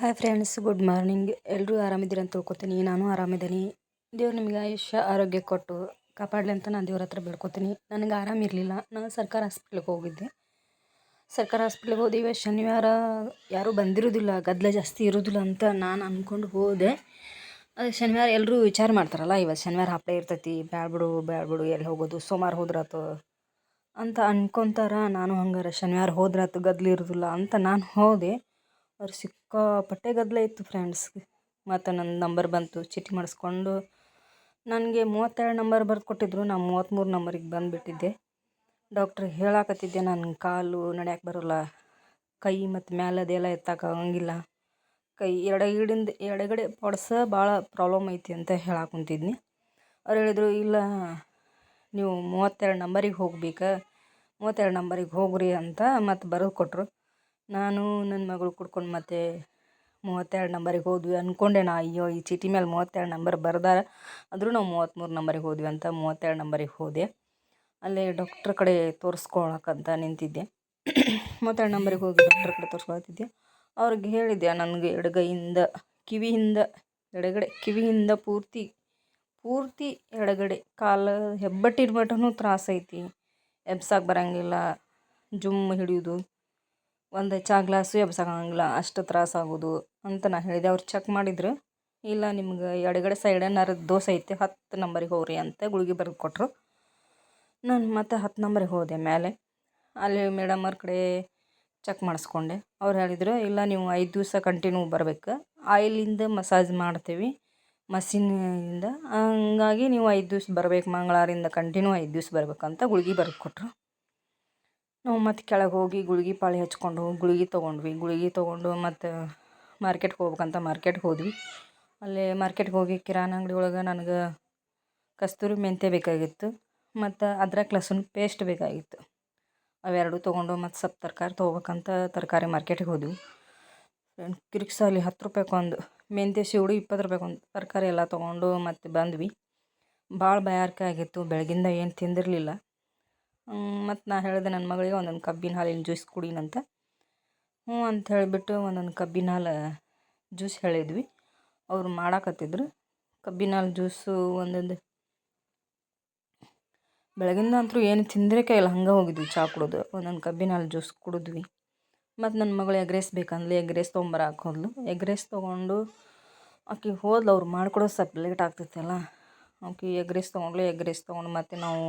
Hi friends good morning ಎಲ್ಲರೂ ಆರಾಮಿದ್ದೀರ ಅಂತ ತಿಳ್ಕೊತೀನಿ. ನಾನು ಆರಾಮಿದ್ದೀನಿ. ದೇವ್ರು ನಿಮಗೆ ಆಯುಷ್ಯ, ಆರೋಗ್ಯ ಕೊಟ್ಟು ಕಾಪಾಡಲಿ ಅಂತ ನಾನು ದೇವ್ರ ಹತ್ರ ಬೇಡ್ಕೊತೀನಿ. ನನಗೆ ಆರಾಮಿರಲಿಲ್ಲ ನಾನು ಸರ್ಕಾರ ಹಾಸ್ಪಿಟ್ಲಿಗೆ ಹೋಗಿದ್ದೆ. ಸರ್ಕಾರ ಹಾಸ್ಪಿಟ್ಲಿಗೆ ಹೋದೆ ಇವತ್ತು ಶನಿವಾರ ಯಾರೂ ಬಂದಿರೋದಿಲ್ಲ. ಗದ್ದಲ ಜಾಸ್ತಿ ಇರೋದಿಲ್ಲ ಅಂತ ನಾನು ಅಂದ್ಕೊಂಡು ಹೋದೆ. ಅದೇ ಶನಿವಾರ ಎಲ್ಲರೂ ವಿಚಾರ ಮಾಡ್ತಾರಲ್ಲ ಇವತ್ತು ಶನಿವಾರ ಹಬ್ಬ ಇರ್ತೈತಿ. ಬ್ಯಾಡ್ಬಿಡು ಬ್ಯಾಡ್ಬಿಡು ಎಲ್ಲಿ ಹೋಗೋದು? ಸೋಮವಾರ ಹೋದ್ರಾತು ಅಂತ ಅನ್ಕೊತಾರ. ನಾನು ಹಂಗಾರೆ ಶನಿವಾರ ಹೋದ್ರಾತು ಗದ್ದಲ ಇರೋದಿಲ್ಲ ಅಂತ ನಾನು ಹೋದೆ. ಅವ್ರು ಸಿಕ್ಕಾಪಟ್ಟೆ ಗದ್ದಲ ಇತ್ತು ಫ್ರೆಂಡ್ಸ್ ಮತ್ತು ನನ್ನ ನಂಬರ್ ಬಂತು, ಚೀಟಿ ಮಾಡಿಸ್ಕೊಂಡು ನನಗೆ ಮೂವತ್ತೆರಡು ನಂಬರ್ ಬರ್ದು ಕೊಟ್ಟಿದ್ದರು ನಾನು ಮೂವತ್ತ್ಮೂರು ನಂಬರಿಗೆ ಬಂದುಬಿಟ್ಟಿದ್ದೆ. ಡಾಕ್ಟ್ರ್ ಹೇಳಾಕತ್ತಿದ್ದೆ ನನ್ನ ಕಾಲು ನಡೆಯಕ್ಕೆ ಬರೋಲ್ಲ, ಕೈ ಮತ್ತು ಮ್ಯಾಲೆ ಅದೆಲ್ಲ ಎತ್ತಕ್ಕಾಗಂಗಿಲ್ಲ ಕೈ ಎಡಗಿಡಿಂದ, ಎಡಗಡೆ ಪಡ್ಸ ಭಾಳ ಪ್ರಾಬ್ಲಮ್ ಐತಿ ಅಂತ ಹೇಳಕ್ಕೆ ಕುಂತಿದ್ನಿ. ಅವ್ರು ಹೇಳಿದರು, ಇಲ್ಲ, ನೀವು ಮೂವತ್ತೆರಡು ನಂಬರಿಗೆ ಹೋಗ್ಬೇಕು, ಮೂವತ್ತೆರಡು ನಂಬರಿಗೆ ಹೋಗ್ರಿ ಅಂತ ಮತ್ತು ಬರೆದು ಕೊಟ್ಟರು ನಾನು ನನ್ನ ಮಗಳು ಕುಡ್ಕೊಂಡು ಮತ್ತೆ ಮೂವತ್ತೆರಡು ನಂಬರಿಗೆ ಹೋದ್ವಿ ಅಂದ್ಕೊಂಡೆ ನಾ, ಅಯ್ಯೋ, ಈ ಚೀಟಿ ಮೇಲೆ ಮೂವತ್ತೆರಡು ನಂಬರ್ ಬರ್ದಾರ. ಆದರೂ ನಾವು ಮೂವತ್ತ್ಮೂರು ನಂಬರಿಗೆ ಹೋದ್ವಿ ಅಂತ ಮೂವತ್ತೆರಡು ನಂಬರಿಗೆ ಹೋದೆ. ಅಲ್ಲೇ ಡಾಕ್ಟ್ರ್ ಕಡೆ ತೋರಿಸ್ಕೊಳಕ್ಕಂತ ನಿಂತಿದ್ದೆ. ಮೂವತ್ತೆರಡು ನಂಬರಿಗೆ ಹೋಗಿ ಡಾಕ್ಟ್ರ್ ಕಡೆ ತೋರಿಸ್ಕೊಳತ್ತಿದ್ದೆ. ಅವ್ರಿಗೆ ಹೇಳಿದ್ದೆ, ನನಗೆ ಎಡಗೈಯಿಂದ, ಕಿವಿಯಿಂದ, ಎಡಗಡೆ, ಕಿವಿಯಿಂದ ಪೂರ್ತಿ ಪೂರ್ತಿ ಎಡಗಡೆ ಕಾಲು ಹೆಬ್ಬಟ್ಟಿನ ಮಟನೂ ತ್ರಾಸ ಐತಿ ಎಬ್ಸಕ್ಕೆ ಬರೋಂಗಿಲ್ಲ, ಜುಮ್ ಹಿಡಿಯೋದು. ಒಂದು ಚಾ ಗ್ಲಾಸು ಎಬ್ಸಾಕಂಗಿಲ್ಲ ಅಷ್ಟು ತ್ರಾಸ ಆಗೋದು ಅಂತ ನಾ ಹೇಳಿದೆ. ಅವ್ರು ಚೆಕ್ ಮಾಡಿದ್ರು. ಇಲ್ಲ, ನಿಮ್ಗೆ ಎಡಗಡೆ ಸೈಡ್ ನರದ ದೋಸೆ ಐತೆ, ಹತ್ತು ನಂಬರಿಗೆ ಹೋಗ್ರಿ ಅಂತ ಗುಳಿಗೆ ಬರೆದು ಕೊಟ್ಟರು ನಾನು ಮತ್ತೆ ಹತ್ತು ನಂಬರಿಗೆ ಹೋದೆ ಮೇಲೆ ಅಲ್ಲಿ ಮೇಡಮ್ ಅವ್ರ ಕಡೆ ಚೆಕ್ ಮಾಡಿಸ್ಕೊಂಡೆ. ಅವ್ರು ಹೇಳಿದ್ರು, ಇಲ್ಲ, ನೀವು ಐದು ದಿವಸ ಕಂಟಿನ್ಯೂ ಬರಬೇಕು. ಆಯಿಲಿಂದ ಮಸಾಜ್ ಮಾಡ್ತೀವಿ. ಮಸಿನಿಂದ ಹಂಗಾಗಿ ನೀವು ಐದು ದಿವ್ಸ ಬರ್ಬೇಕು ಮಂಗಳಾರಿಂದ ಕಂಟಿನ್ಯೂ ಐದು ದಿವ್ಸ ಬರಬೇಕಂತ ಗುಳಿಗೆ ಬರೆದು ಕೊಟ್ಟರು ನಾವು ಮತ್ತು ಕೆಳಗೆ ಹೋಗಿ ಗುಳ್ಗೆ ಪಾಳಿ ಹಚ್ಕೊಂಡು ಗುಳ್ಗೆ ತೊಗೊಂಡ್ವಿ. ಗುಳ್ಗೆ ತೊಗೊಂಡು ಮತ್ತು ಮಾರ್ಕೆಟ್ಗೆ ಹೋಗ್ಬೇಕಂತ ಮಾರ್ಕೆಟ್ಗೆ ಹೋದ್ವಿ. ಅಲ್ಲಿ ಮಾರ್ಕೆಟ್ಗೆ ಹೋಗಿ ಕಿರಾಣಿ ಅಂಗಡಿ ಒಳಗೆ ನನಗೆ ಕಸ್ತೂರಿ ಮೆಂತ್ಯ ಬೇಕಾಗಿತ್ತು ಮತ್ತು ಅದ್ರಕ್ ಲಸೂನ್ ಪೇಸ್ಟ್ ಬೇಕಾಗಿತ್ತು. ಅವೆರಡು ತೊಗೊಂಡು ಮತ್ತು ಸ್ವಲ್ಪ ತರಕಾರಿ ತೊಗೋಬೇಕಂತ ತರಕಾರಿ ಮಾರ್ಕೆಟಿಗೆ ಹೋದ್ವಿ. ಕಿರಿಕ್ಸಲ್ಲಿ ಹತ್ತು ರೂಪಾಯ್ಗೆ ಒಂದು ಮೆಂತ್ಯ ಶಿವಡು ಇಪ್ಪತ್ತು ರೂಪಾಯ್ಗೆ ಒಂದು ತರಕಾರಿ ಎಲ್ಲ ತೊಗೊಂಡು ಮತ್ತು ಬಂದ್ವಿ. ಭಾಳ ಬಯಾರಿಕೆ ಆಗಿತ್ತು. ಬೆಳಗಿಂದ ಏನು ತಿಂದಿರಲಿಲ್ಲ. ಮತ್ತು ನಾ ಹೇಳಿದೆ ನನ್ನ ಮಗಳಿಗೆ, ಒಂದೊಂದು ಕಬ್ಬಿನ ಹಾಲಿನ ಜ್ಯೂಸ್ ಕುಡೀನಂತ. ಹ್ಞೂ ಅಂತ ಹೇಳಿಬಿಟ್ಟು ಒಂದೊಂದು ಕಬ್ಬಿನ ಹಾಲು ಜ್ಯೂಸ್ ಹೇಳಿದ್ವಿ. ಅವರು ಮಾಡಾಕತ್ತಿದ್ರು. ಕಬ್ಬಿನ ಹಾಲು ಜ್ಯೂಸು ಒಂದೊಂದು ಬೆಳಗಿಂದ ಅಂತೂ ಏನು ತಿಂದ್ರಕ್ಕೆ ಇಲ್ಲ, ಹಂಗೆ ಹೋಗಿದ್ವಿ ಚಾ ಕುಡಿದು. ಒಂದೊಂದು ಕಬ್ಬಿನ ಹಾಲು ಜ್ಯೂಸ್ ಕುಡಿದ್ವಿ. ಮತ್ತು ನನ್ನ ಮಗಳು ಎಗ್ ರೈಸ್ ಬೇಕಂದ್ಲಿ ಎಗ್ ರೈಸ್ ತೊಗೊಂಬರಕ್ಕೆ ಹೋದ್ಲು. ಎಗ್ ರೈಸ್ ತೊಗೊಂಡು ಆಕೆ ಹೋದ್ಲು, ಅವ್ರು ಮಾಡ್ಕೊಡೋದು ಸ್ವಲ್ಪ ಲೇಟ್ ಆಗ್ತೈತಲ್ಲ. ಆಕೆ ಎಗ್ ರೈಸ್ ತೊಗೊಂಡ್ಲು ಎಗ್ ರೈಸ್ ತೊಗೊಂಡು ಮತ್ತೆ ನಾವು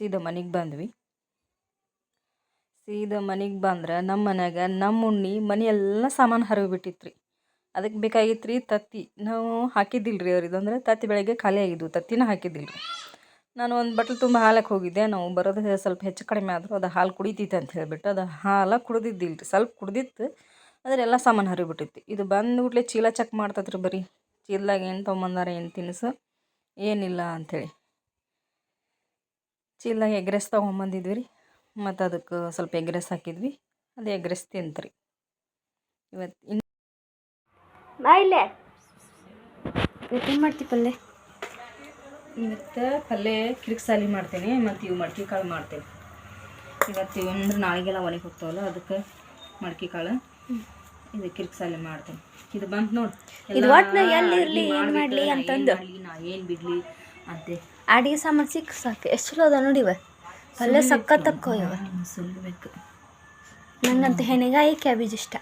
ಸೀದಾ ಮನೆಗೆ ಬಂದ್ವಿ. ಸೀದಾ ಮನೆಗೆ ಬಂದ್ರೆ ನಮ್ಮ ಮನ್ಯಾಗ ನಮ್ಮ ಉಣ್ಣಿ ಮನೆ ಎಲ್ಲ ಸಾಮಾನು ಹರಿವಿಬಿಟ್ಟಿತ್ತು ರೀ ಅದಕ್ಕೆ ಬೇಕಾಗಿತ್ತು ರೀ ತತ್ತಿ. ನಾವು ಹಾಕಿದ್ದಿಲ್ಲ ರೀ ಅವ್ರಿಗೆ. ಅಂದ್ರೆ ತತ್ತಿ ಬೆಳಗ್ಗೆ ಖಾಲಿ ಆಗಿದ್ವು. ತತ್ತಿನ ಹಾಕಿದ್ದಿಲ್ಲ ರೀ ನಾನು ಒಂದು ಬಟ್ಲು ತುಂಬ ಹಾಲಕ್ಕೆ ಹೋಗಿದ್ದೆ. ನಾವು ಬರೋದು ಸ್ವಲ್ಪ ಹೆಚ್ಚು ಕಡಿಮೆ ಆದರೂ ಅದು ಹಾಲು ಕುಡಿತೈತೆ ಅಂತ ಹೇಳಿಬಿಟ್ಟು ಅದು ಹಾಲು ಕುಡ್ದಿದ್ದಿಲ್ಲ ರೀ ಸ್ವಲ್ಪ ಕುಡ್ದಿತ್ತು. ಆದರೆ ಎಲ್ಲ ಸಾಮಾನು ಹರಿಬಿಟ್ಟಿತ್ತು. ಇದು ಬಂದ್ಬಿಟ್ಲೆ ಚೀಲ ಚೆಕ್ ಮಾಡ್ತತ್ರಿ ಬರೀ. ಚೀಲದಾಗ ಏನು ತೊಗೊಂಬಂದಾರ ಏನು ತಿನಿಸು. ಏನಿಲ್ಲ ಅಂಥೇಳಿ ಚೀಲದಾಗ ಎಗ್ ರೈಸ್ ತೊಗೊಂಬಂದಿದ್ವಿ ರೀ ಮತ್ತು ಅದಕ್ಕೆ ಸ್ವಲ್ಪ ಎಗ್ ರೈಸ್ ಹಾಕಿದ್ವಿ ಅದು ಎಗ್ ರೈಸ್ ತಿಂತ್ರಿ ಇವತ್ತು ಇನ್ನು ಏನು ಮಾಡ್ತಿ ಪಲ್ಯ ಇವತ್ತು ಪಲ್ಯ ಕಿರಿಕ್ಸಾಲಿ ಮಾಡ್ತೇನೆ ಮತ್ತು ಇವು ಮಡ್ಕೆ ಕಾಳು ಮಾಡ್ತೇನೆ ಇವತ್ತು ಇವು ಅಂದ್ರೆ ನಾಳೆಗೆಲ್ಲ ಒಣಗಿ ಹೋಗ್ತಾವಲ್ಲ ಅದಕ್ಕೆ ಮಡ್ಕೆ ಕಾಳು ಇದು ಕಿರಿಕ್ಸಾಲಿ ಮಾಡ್ತೇನೆ ಇದು ಬಂತು ನೋಡಿ ಇದು ಒಟ್ಟು ಎಲ್ಲಿ ಇರಲಿ ಏನು ಮಾಡ್ಲಿ ಅಂತಂದು. ನಾ ಏನು ಬಿಡಲಿ ಅಂತೆ ಅಡಿಗೆ ಸಾಮಾನು ಸಿಕ್ಕ ಸಾಕು. ಎಷ್ಟು ಚಲೋ ಅದ ನೋಡಿ ಇವ. ಪಲ್ಯ ಸಖತ್ ತಕ್ಕೋ ಇವ. ಸುಲ್ಬೇಕು ನಂಗಂತ ಹೆಣಗಾಯಿ ಕ್ಯಾಬೇಜ್ ಇಷ್ಟ.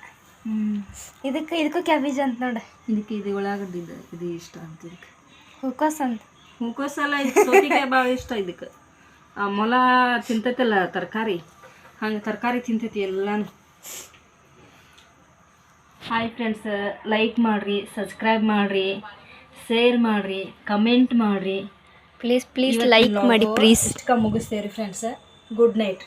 ಇದಕ್ಕೆ ಇದಕ್ಕೂ ಕ್ಯಾಬೇಜ್ ಅಂತ ನೋಡ. ಇದಕ್ಕೆ ಇದು ಉಳ್ಳಾಗಡ್ಡಿ ಇದು. ಇಷ್ಟ ಅಂತ ಇದಕ್ಕೆ. ಹೂಕೋಸ್ ಅಂತ. ಹೂಕೋಸಲ್ಲ ಇದು ಸೌತಿಕಾಯಿ ಭಾಳ ಇಷ್ಟ ಇದಕ್ಕೆ. ಆ ಮೊಲ ತಿಂತೈತಲ್ಲ ತರಕಾರಿ? ಹಂಗೆ ತರಕಾರಿ ತಿಂತೈತಿ ಎಲ್ಲಾನು. ಹಾಯ್ ಫ್ರೆಂಡ್ಸ್ ಲೈಕ್ ಮಾಡಿರಿ ಸಬ್ಸ್ಕ್ರೈಬ್ ಮಾಡಿರಿ ಶೇರ್ ಮಾಡಿರಿ ಕಮೆಂಟ್ ಮಾಡಿರಿ. ಪ್ಲೀಸ್ ಪ್ಲೀಸ್ ಲೈಕ್ ಮಾಡಿ ಪ್ಲೀಸ್ ಮುಗಿಸ್ತೇವೆ ರೀ ಫ್ರೆಂಡ್ಸ್ ಗುಡ್ ನೈಟ್